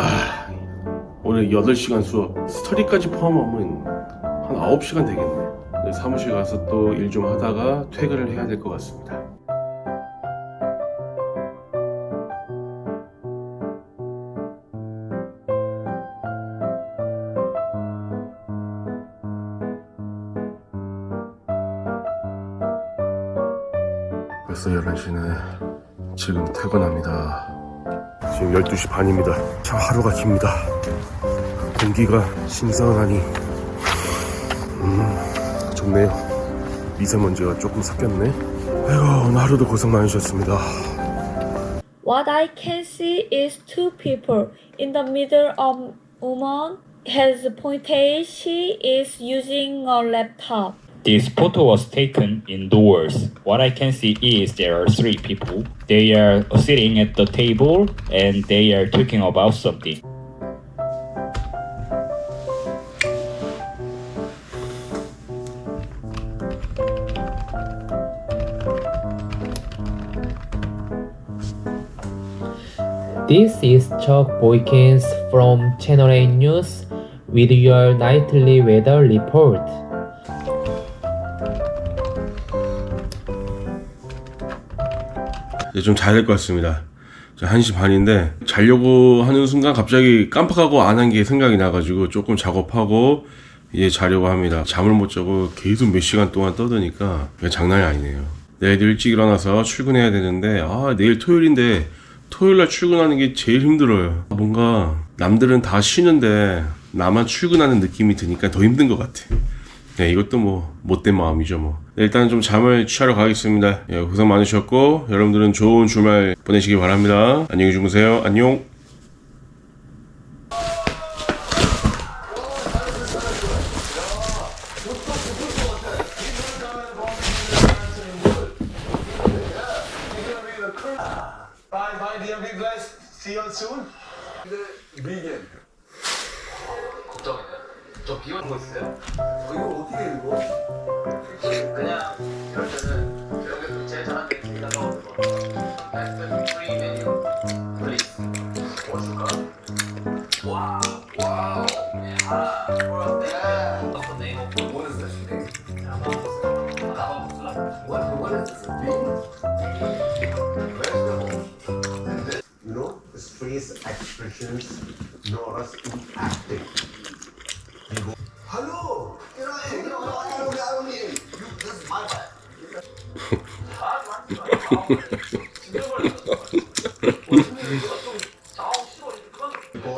하루에 8시간 수업. 스터디까지 포함하면 한 9시간 되겠네. 네, 사무실 가서 또 일 좀 하다가 퇴근을 해야 될 것 같습니다. 벌써 11시네. 지금 퇴근합니다 지금 12시 반입니다 참 하루가 깁니다 공기가 신선하니 음 좋네요 미세먼지가 조금 섞였네 아이고 오늘 하루도 고생 많으셨습니다 What I can see is two people. In the middle of woman has pointed. She is using a laptop. This photo was taken indoors. What I can see is there are three people. They are sitting at the table and they are talking about something. This is Chuck Boykins from Channel 8 News with your nightly weather report. 이제 좀 자야 될 것 같습니다. 자, 1시 반인데 자려고 하는 순간 갑자기 깜빡하고 안 한 게 생각이 나가지고 조금 작업하고 이제 자려고 합니다. 잠을 못 자고 계속 몇 시간 동안 떠드니까 장난이 아니네요. 내일 일찍 일어나서 출근해야 되는데 아 내일 토요일인데 토요일 날 출근하는 게 제일 힘들어요. 뭔가 남들은 다 쉬는데 나만 출근하는 느낌이 드니까 더 힘든 것 같아. 네, 이것도 뭐 못된 마음이죠 뭐. 네, 일단 좀 잠을 취하러 가겠습니다. 예, 고생 많으셨고 여러분들은 좋은 주말 보내시기 바랍니다. 안녕히 주무세요. 안녕. Bye, bye, dear big guys. See you all soon. vegan. 걱정이네. 저 비원 거 있어요? 어, 이거 어떻게 읽어? 그냥 이럴 때는 여기 제일 잘하는 게 기다가 오는 거. 베스트 프리 메뉴 플리즈. 뭐 줄까? 와우, 와우. 야, 뭐야? 어떤 네임 오프? What is this thing? 나가봅시다. What, what is this? Vegan? Vegetable. And this, you know, this face expressions, acting.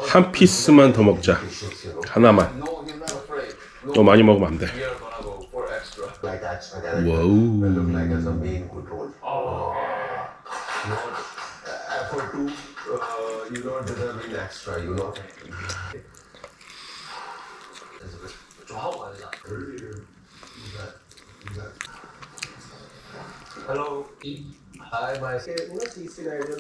한 피스만 더 먹자. 하나만. No, you're not afraid. No, 너 많이 먹으면 안 돼. are Hello. Hi, my. Know, CC idea.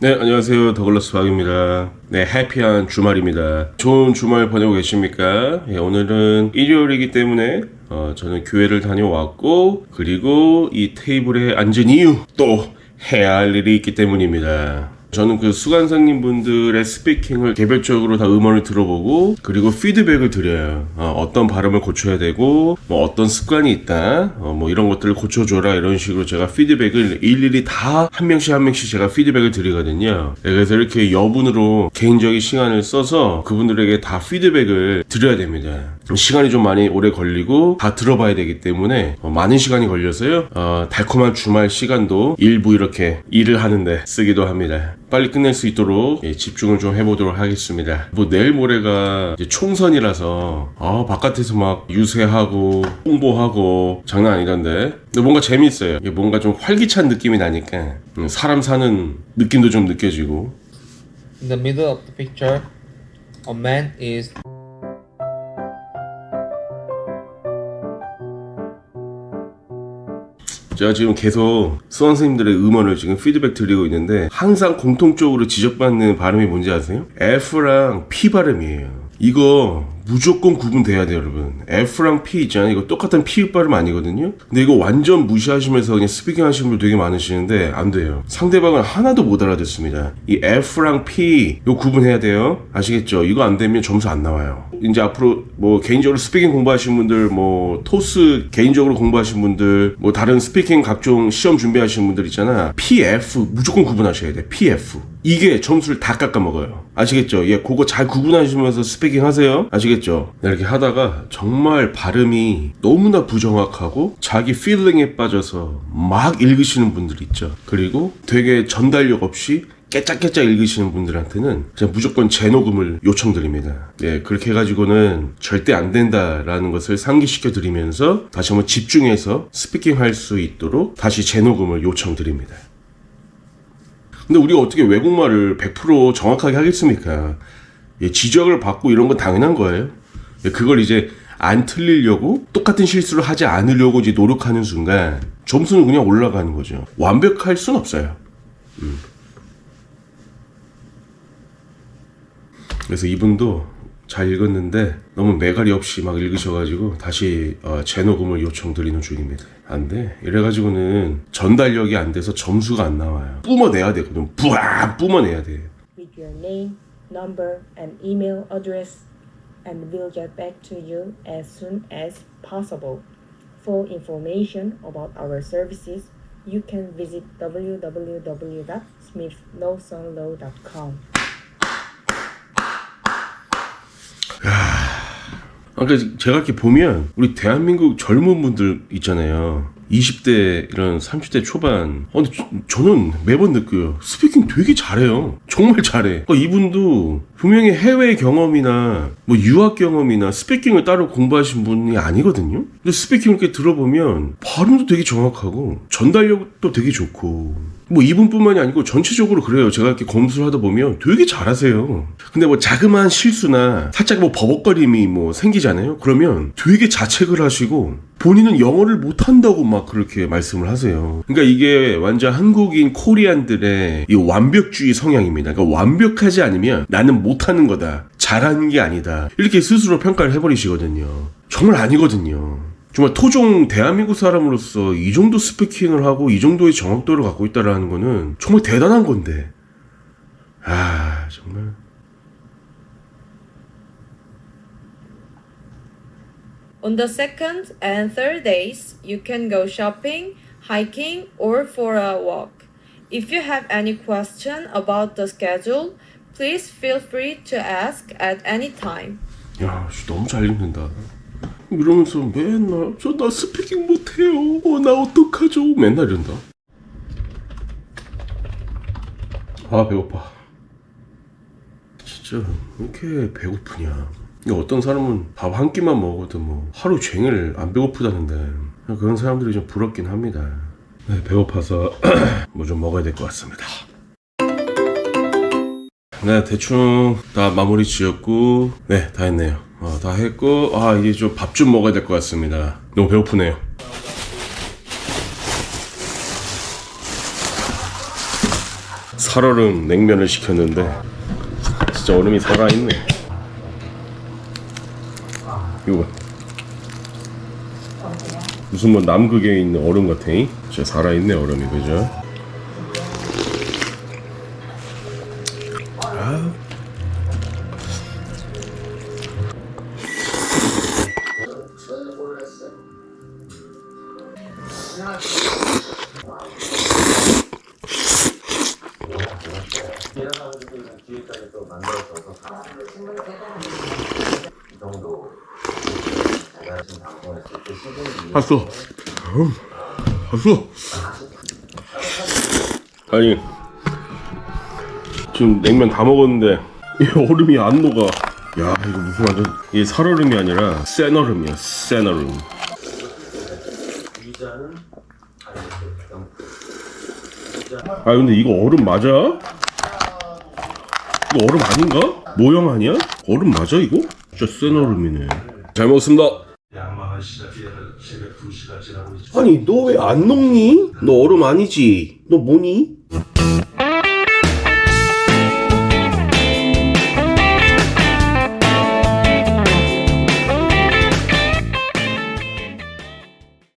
네, 안녕하세요. 더글라스 박입니다. 네, 해피한 주말입니다. 좋은 주말 보내고 계십니까? 예, 오늘은 일요일이기 때문에 어, 저는 교회를 다녀왔고 그리고 이 테이블에 앉은 이유 또 해야 할 일이 있기 때문입니다. 저는 그 수강생님 분들의 스피킹을 개별적으로 다 음원을 들어보고 그리고 피드백을 드려요. 어, 떤 발음을 고쳐야 되고 뭐 어떤 습관이 있다. 어, 뭐 이런 것들을 고쳐줘라 이런 식으로 제가 피드백을 일일이 다 한 명씩 한 명씩 제가 피드백을 드리거든요. 네, 그래서 이렇게 여분으로 개인적인 시간을 써서 그분들에게 다 피드백을 드려야 됩니다. 시간이 좀 많이 오래 걸리고 다 들어봐야 되기 때문에 어, 많은 시간이 걸려서요. 어, 달콤한 주말 시간도 일부 이렇게 일을 하는데 쓰기도 합니다. 빨리 끝낼 수 있도록 예, 집중을 좀 해보도록 하겠습니다. 뭐 내일 모레가 총선이라서 아, 바깥에서 막 유세하고 홍보하고 장난 아니던데. 근데 뭔가 재밌어요. 뭔가 좀 활기찬 느낌이 나니까 음, 사람 사는 느낌도 좀 느껴지고 In the middle of the picture, a man is 제가 지금 계속 수강 선생님들의 음원을 지금 피드백 드리고 있는데 항상 공통적으로 지적받는 발음이 뭔지 아세요? F랑 P 발음이에요. 이거 무조건 구분돼야 돼요, 여러분. F랑 P 있잖아요. 이거 똑같은 P 발음 아니거든요. 근데 이거 완전 무시하시면서 그냥 스피킹 하시는 분 되게 많으시는데 안 돼요. 상대방을 하나도 못 알아듣습니다. 이 F랑 P 이거 구분해야 돼요. 아시겠죠? 이거 안 되면 점수 안 나와요. 이제 앞으로 뭐 개인적으로 스피킹 공부하신 분들, 뭐 토스 개인적으로 공부하신 분들, 뭐 다른 스피킹 각종 시험 준비하시는 분들 있잖아. PF 무조건 구분하셔야 돼. PF. 이게 점수를 다 깎아 먹어요. 아시겠죠? 예, 그거 잘 구분하시면서 스피킹 하세요. 아시겠죠? 네, 이렇게 하다가 정말 발음이 너무나 부정확하고 자기 필링에 빠져서 막 읽으시는 분들 있죠. 그리고 되게 전달력 없이 깨짝깨짝 읽으시는 분들한테는 제가 무조건 재녹음을 요청드립니다. 예, 그렇게 해가지고는 절대 안 된다라는 것을 상기시켜 드리면서 다시 한번 집중해서 스피킹 할 수 있도록 다시 재녹음을 요청드립니다. 근데 우리가 어떻게 외국말을 100% 정확하게 하겠습니까? 예, 지적을 받고 이런 건 당연한 거예요. 예, 그걸 이제 안 틀리려고 똑같은 실수를 하지 않으려고 이제 노력하는 순간 점수는 그냥 올라가는 거죠. 완벽할 순 없어요. 그래서 이분도 잘 읽었는데 너무 매가리 없이 막 읽으셔가지고 다시 어, 재녹음을 요청드리는 중입니다. 안 돼. 이래가지고는 전달력이 안 돼서 점수가 안 나와요. 뿜어내야 되거든. 부아 뿜어내야 돼. with your name, number, and email address, and we'll get back to you as soon as possible. For information about our services, you can visit www.smithnowsonlaw.com. 아, 그러니까 제가 이렇게 보면 우리 대한민국 젊은 분들 있잖아요. 20대 이런 30대 초반. 어, 근데 저, 는 매번 느껴요. 스피킹 되게 잘해요. 정말 잘해. 그러니까 이분도 분명히 해외 경험이나 뭐 유학 경험이나 스피킹을 따로 공부하신 분이 아니거든요. 근데 스피킹 이렇게 들어보면 발음도 되게 정확하고 전달력도 되게 좋고 뭐 이분뿐만이 아니고 전체적으로 그래요. 제가 이렇게 검수를 하다 보면 되게 잘하세요. 근데 뭐 자그마한 실수나 살짝 뭐 버벅거림이 뭐 생기잖아요. 그러면 되게 자책을 하시고 본인은 영어를 못한다고 막 그렇게 말씀을 하세요. 그러니까 이게 완전 한국인 코리안들의 이 완벽주의 성향입니다. 그러니까 완벽하지 않으면 나는 못하는 거다. 잘하는 게 아니다. 이렇게 스스로 평가를 해버리시거든요. 정말 아니거든요. 정말 토종 대한민국 사람으로서 이 정도 스피킹을 하고 이 정도의 정확도를 갖고 있다라는 거는 정말 대단한 건데. 아, 정말. On the second and third days, you can go shopping, hiking, or for a walk. If you have any question about the schedule, please feel free to ask at any time. 야, 씨, 너무 잘 읽는다. 이러면서 맨날 저 나 스피킹 못해요. 어, 나 어떡하죠? 맨날 이런다. 아 배고파. 진짜 왜 이렇게 배고프냐? 어떤 사람은 밥 한 끼만 먹어도 뭐 하루 종일 안 배고프다는데 그런 사람들이 좀 부럽긴 합니다. 네, 배고파서 뭐 좀 먹어야 될 것 같습니다. 네, 대충 다 마무리 지었고, 네, 다 했네요. 어, 다 했고, 아, 이제 좀 밥 좀 먹어야 될 것 같습니다. 너무 배고프네요. 살얼음 냉면을 시켰는데, 진짜 얼음이 살아있네. 이거 봐. 무슨 뭐 남극에 있는 얼음 같아. 이? 진짜 살아있네, 얼음이, 그죠? 봤어. 음, 봤어. 아니 지금 냉면 다 먹었는데 이 얼음이 안 녹아. 야 이거 무슨 완전 이게 살얼음이 아니라 센 얼음이야 센 얼음. 아 근데 이거 얼음 맞아? 이거 얼음 아닌가? 모형 아니야? 얼음 맞아 이거? 진짜 센 얼음이네. 잘 먹었습니다. 아니 너 왜 안 녹니? 너 얼음 아니지? 너 뭐니?